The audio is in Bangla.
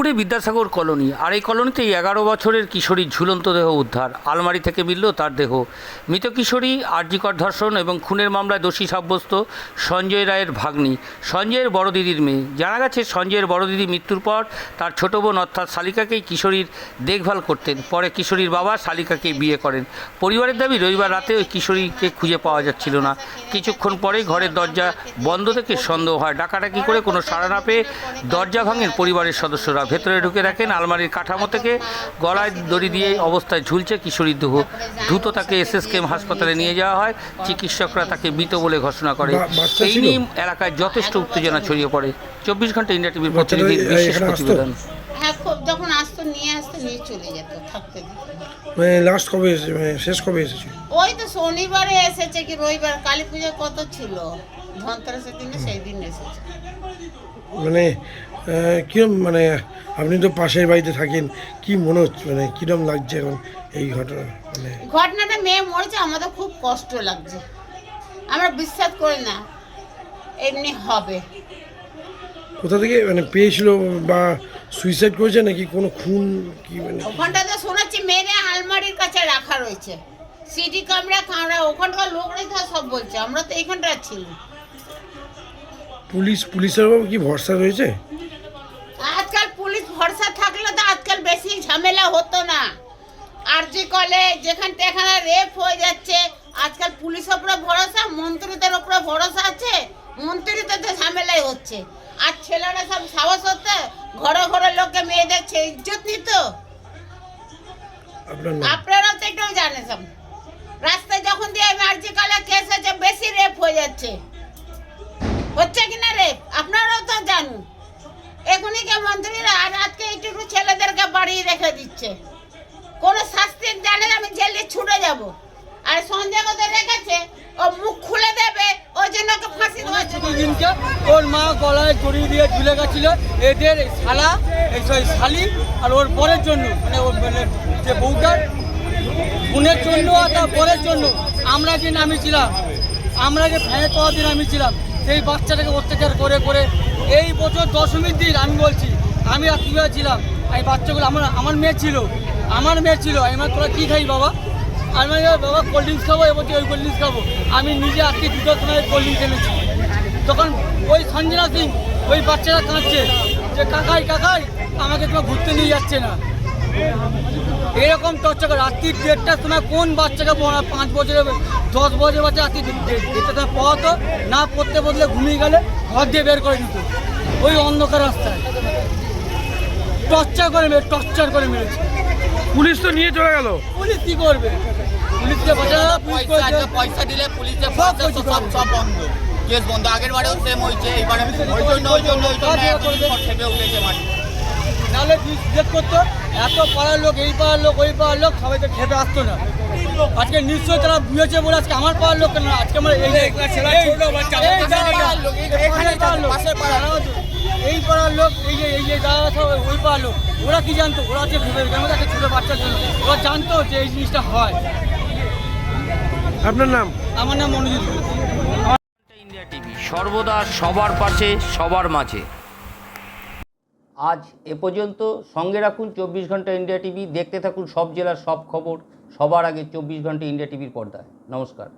রূপপুরে বিদ্যাসাগর কলোনি আর এই কলোনিতেই এগারো বছরের কিশোরীর ঝুলন্ত দেহ উদ্ধার। আলমারি থেকে মিলল তার দেহ। মৃত কিশোরী, আরজিকর ধর্ষণ এবং খুনের মামলায় দোষী সাব্যস্ত সঞ্জয় রায়ের ভাগ্নি, সঞ্জয়ের বড় দিদির মেয়ে। জানা গেছে, সঞ্জয়ের বড় দিদি মৃত্যুর পর তার ছোট বোন অর্থাৎ শালিকাকেই কিশোরীর দেখভাল করতেন। পরে কিশোরীর বাবা শালিকাকে বিয়ে করেন। পরিবারের দাবি, রবিবার রাতে ওই কিশোরীকে খুঁজে পাওয়া যাচ্ছিল না। কিছুক্ষণ পরেই ঘরের দরজা বন্ধ থেকে সন্দেহ হয়। ডাকাডাকি করে কোনো সাড়া না পেয়ে দরজা ভাঙেন পরিবারের সদস্যরা। ভেতরে ঢুকে দেখেন আলমারির কাঠামো থেকে গলায় দড়ি দিয়ে অবস্থায় ঝুলছে কিশোরীর দেহ। দ্রুত তাকে এসএসকেএম হাসপাতালে নিয়ে যাওয়া হয় চিকিৎসকরা তাকে মৃত বলে ঘোষণা করে। এই? নিয়ে এলাকায় যথেষ্ট উত্তেজনা ছড়িয়ে পড়ে। চব্বিশ ঘণ্টা ইন্ডিয়া টিভির প্রতিনিধির বিশেষ প্রতিবেদন। হ্যাঁ খুব যখন আসতো নিয়ে আসতো নিয়ে চলে যেত থাকতে মানে লাস্ট কবে এসেছে? শেষ কবে এসেছে? ওই তো শনিবারে এসেছে কি রবিবার কালী পুজো কত ছিল? ধনতেরাসের দিনে সেই দিন এসেছে। মানে কিরম মানে আপনি তো পাশের বাড়িতে থাকেন কি মনে হচ্ছে মানে কিরম লাগছে এখন এই ঘটনা মানে? ঘটনাটা মেয়ে মরেছে আমাদের খুব কষ্ট লাগছে। আমরা বিশ্বাস করি না এমনি হবে। কোথা থেকে মানে পেয়েছিল বা সুইসাইড করেছে নাকি কোনো খুন কি মানে? ওখানটা তো শোনাচ্ছি মেরে আলমারির কাছে রাখা রয়েছে। সিডি ক্যামেরা কামরা ওখানকার লোকরাই তো সব বলছে আমরা তো এইখানটা ছিল পুলিশ পুলিশের কি ভরসা রয়েছে আজকাল পুলিশ ভরসা থাকলে তো আজকাল বেশি ঝামেলা হতো না। আর যে কলে যেখান যেখানে রেপ হয়ে যাচ্ছে আজকাল পুলিশের উপরে ভরসা মন্ত্রীদের উপরে ভরসা আছে? মন্ত্রীদের তো ঝামেলাই হচ্ছে। আর ছেলেরা সব সাহস হতে ঘরে ঘরে লোকে মেয়েদের ইজ্জত নিত। আপনার তো এটাও জানে সব। রাস্তায় যখন দিয়ে আমি আর্জি কলে কেস আছে বেশি রেপ হয়ে যাচ্ছে। হচ্ছে কি না রেপ আপনারাও তো জানুন এখনই কে মন্ত্রীরা আর আজকে এইটুকু ছেলেদেরকে বাড়িয়ে রেখে দিচ্ছে। কোনো শাস্তির জানে আমি জেলে ছুটে যাব। আর সঞ্জয় ওদের রেখেছে, ও মুখ খুলে দেবে, ওই জন্য ওকে ফাঁসি দিনকে ওর মা গলায় জড়িয়ে দিয়ে ঝুলে গেছিল। এদের শালা, এই শালি আর ওর পরের জন্য মানে ওর মানে যে বউটার বোনের জন্য আর তার পরের জন্য আমরা যে নামিয়েছিলাম, আমরা যে ফ্যানে পাওয়া দিন নামিয়েছিলাম, সেই বাচ্চাটাকে অত্যাচার করে করে এই বছর দশমীর দিন আমি বলছি, আমি রাত্রিবেলা ছিলাম। এই বাচ্চাগুলো আমার আমার মেয়ে ছিল, আমার মেয়ে ছিল। আমি তোরা কী খাই বাবা? আমি বাবা কোল্ড ড্রিঙ্কস খাব এবার ওই কোল্ড ড্রিঙ্কস খাব। আমি নিজে আজকে দুটো সময় কোল্ড ড্রিঙ্কস এনেছি। তখন ওই সঞ্জনা সিং, ওই বাচ্চারা কাঁদছে যে, কাকাই কাকাই, আমাকে তোমার ঘুরতে নিয়ে যাচ্ছে না। এরকম টর্চার করে রাত্রি দেড়টার সময় কোন বাচ্চাকে পড়া পাঁচ বছরের, দশ বছরের বাচ্চা রাত্রি দে- দে- দেড়টার সময় পড়াতো, না পড়তে বদলে ঘুমিয়ে গেলে, ঘর দিয়ে বের করে দিত। ওই অন্ধকার রাস্তায়। টর্চার করে মেরে টর্চার করে মেরেছে পুলিশ তো নিয়ে চলে গেল পুলিশ কি করবে পুলিশকে বাঁচানো পুলিশ পয়সা। আজকে পয়সা দিলে পুলিশে সব সব সব বন্ধ কেস বন্ধ আগের বারেও সেম হয়েছে এবারে ওই জন্য ওই জন্য ওই জন্য খেপে উঠেছে মাটি নাহলে জিজ্ঞেস করতো এত পাড়ার লোক এই পাড়ার লোক ওই পাড়ার লোক সবাই তো খেপে আসতো না আজকে নিশ্চয়ই তারা বুঝেছে বলে আজকে আমার পাড়ার লোক কেন আজকে আমার এই এই- পাড়ার লোক। এই যে এই যে যারা সব ওই পাড়ার লোক ওরা কি জানতো? ওরা যে ভেবে কেন একটা ছোটো বাচ্চার জন্য। ওরা জানতো যে এই জিনিসটা হয়। আপনার নাম? আমার নাম মনোজিৎ। ইন্ডিয়া টিভি সর্বদা সবার পাশে সবার মাঝে। আজ এ পর্যন্ত সঙ্গে রাখুন চব্বিশ ঘণ্টা ইন্ডিয়া টিভি দেখতে থাকুন সব জেলার সব খবর সবার আগে চব্বিশ ঘণ্টা ইন্ডিয়া টিভির পর্দায়। নমস্কার।